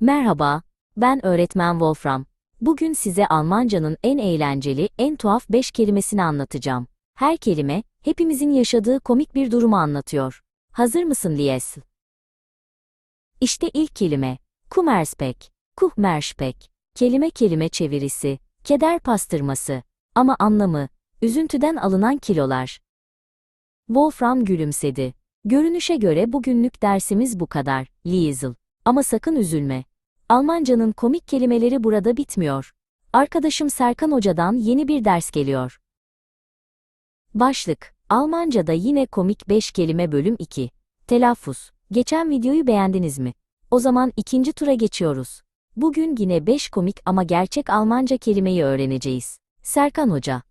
Merhaba, ben öğretmen Wolfram. Bugün size Almancanın en eğlenceli, en tuhaf 5 kelimesini anlatacağım. Her kelime, hepimizin yaşadığı komik bir durumu anlatıyor. Hazır mısın Lies? İşte ilk kelime, Kummerspek, Kuhmerspek. Kelime kelime çevirisi, keder pastırması. Ama anlamı, üzüntüden alınan kilolar. Wolfram gülümsedi. Görünüşe göre bugünlük dersimiz bu kadar, Liesl. Ama sakın üzülme. Almancanın komik kelimeleri burada bitmiyor. Arkadaşım Serkan Hoca'dan yeni bir ders geliyor. Başlık Almanca'da yine komik 5 kelime bölüm 2. Telaffuz. Geçen videoyu beğendiniz mi? O zaman ikinci tura geçiyoruz. Bugün yine 5 komik ama gerçek Almanca kelimeyi öğreneceğiz. Serkan Hoca.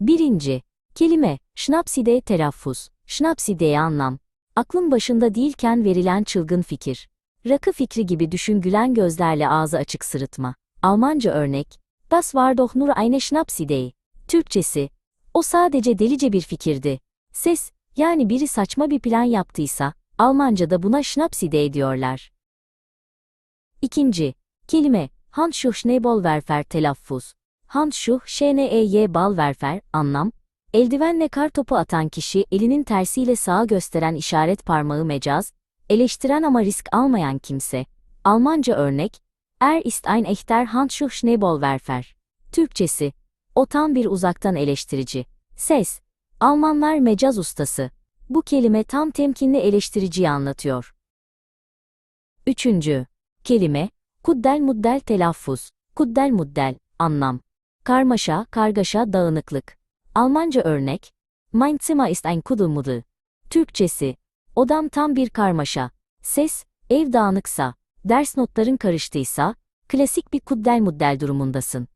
Birinci. Kelime, Schnapside telaffuz. Schnapside'ye anlam. Aklın başında değilken verilen çılgın fikir. Rakı fikri gibi düşün gülen gözlerle ağzı açık sırıtma. Almanca örnek, Das war doch nur eine Schnapsidee. Türkçesi, o sadece delice bir fikirdi. Ses, yani biri saçma bir plan yaptıysa, Almanca'da buna Schnapsidee diyorlar. İkinci, kelime, Handschuh Schneeballwerfer telaffuz. Handschuh, şney Ballwerfer, anlam, eldivenle kar topu atan kişi elinin tersiyle sağa gösteren işaret parmağı mecaz, eleştiren ama risk almayan kimse. Almanca örnek, Er ist ein echter Handschuh Schneeballwerfer. Türkçesi, o tam bir uzaktan eleştirici. Ses, Almanlar mecaz ustası. Bu kelime tam temkinli eleştiriciyi anlatıyor. Üçüncü, kelime, kuddel muddel telaffuz. Kuddel muddel, anlam. Karmaşa, kargaşa, dağınıklık. Almanca örnek, Mein Zimmer ist ein Kuddelmuddel. Türkçesi, odam tam bir karmaşa. Ses, ev dağınıksa, ders notların karıştıysa, klasik bir kuddel muddel durumundasın.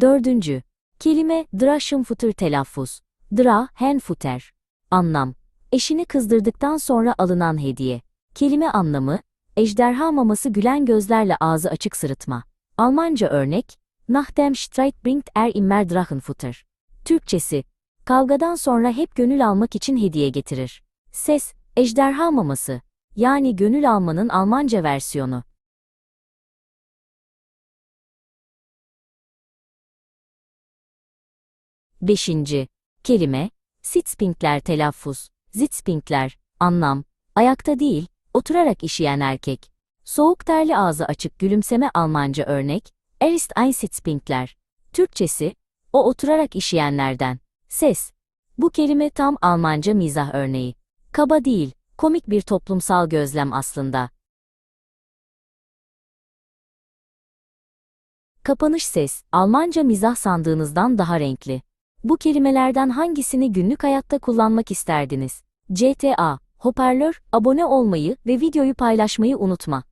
Dördüncü, kelime Draschenfutter telaffuz. Dra, Henfutter. Anlam, eşini kızdırdıktan sonra alınan hediye. Kelime anlamı, ejderha maması gülen gözlerle ağzı açık sırıtma. Almanca örnek, Nach dem Streit bringt er immer Drachenfutter. Türkçesi, kavgadan sonra hep gönül almak için hediye getirir. Ses, ejderha maması, yani gönül almanın Almanca versiyonu. Beşinci, kelime, Sitzpinkler telaffuz, Sitzpinkler, anlam, ayakta değil, oturarak işeyen erkek. Soğuk terli ağzı açık gülümseme Almanca örnek, Er ist ein Sitzpinkler. Türkçesi, o oturarak işeyenlerden. Ses. Bu kelime tam Almanca mizah örneği. Kaba değil, komik bir toplumsal gözlem aslında. Kapanış ses, Almanca mizah sandığınızdan daha renkli. Bu kelimelerden hangisini günlük hayatta kullanmak isterdiniz? CTA, hoparlör, abone olmayı ve videoyu paylaşmayı unutma.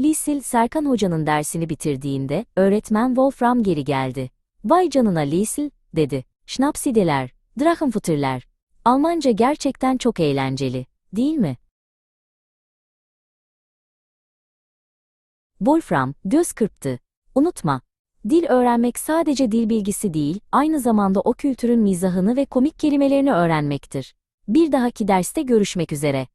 Lisil Serkan Hoca'nın dersini bitirdiğinde öğretmen Wolfram geri geldi. Vay canına Lisil, dedi. Schnapsideler, Drachenfutterler. Almanca gerçekten çok eğlenceli, değil mi? Wolfram, göz kırptı. Unutma, dil öğrenmek sadece dil bilgisi değil, aynı zamanda o kültürün mizahını ve komik kelimelerini öğrenmektir. Bir dahaki derste görüşmek üzere.